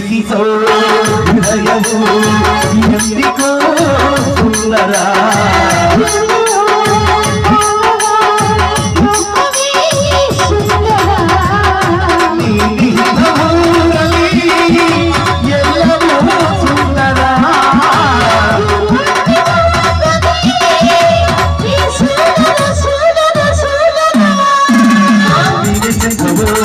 ప్రీతితో హృదయము ఎందుకో సుందరా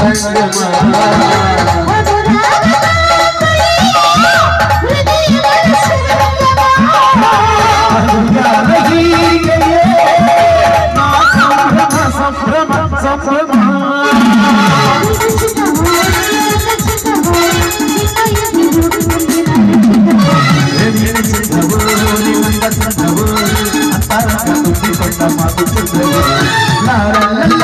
సంగమ? ಸಮಾಧಿಸುತ್ತದೆ ನಾರಲ್ಲ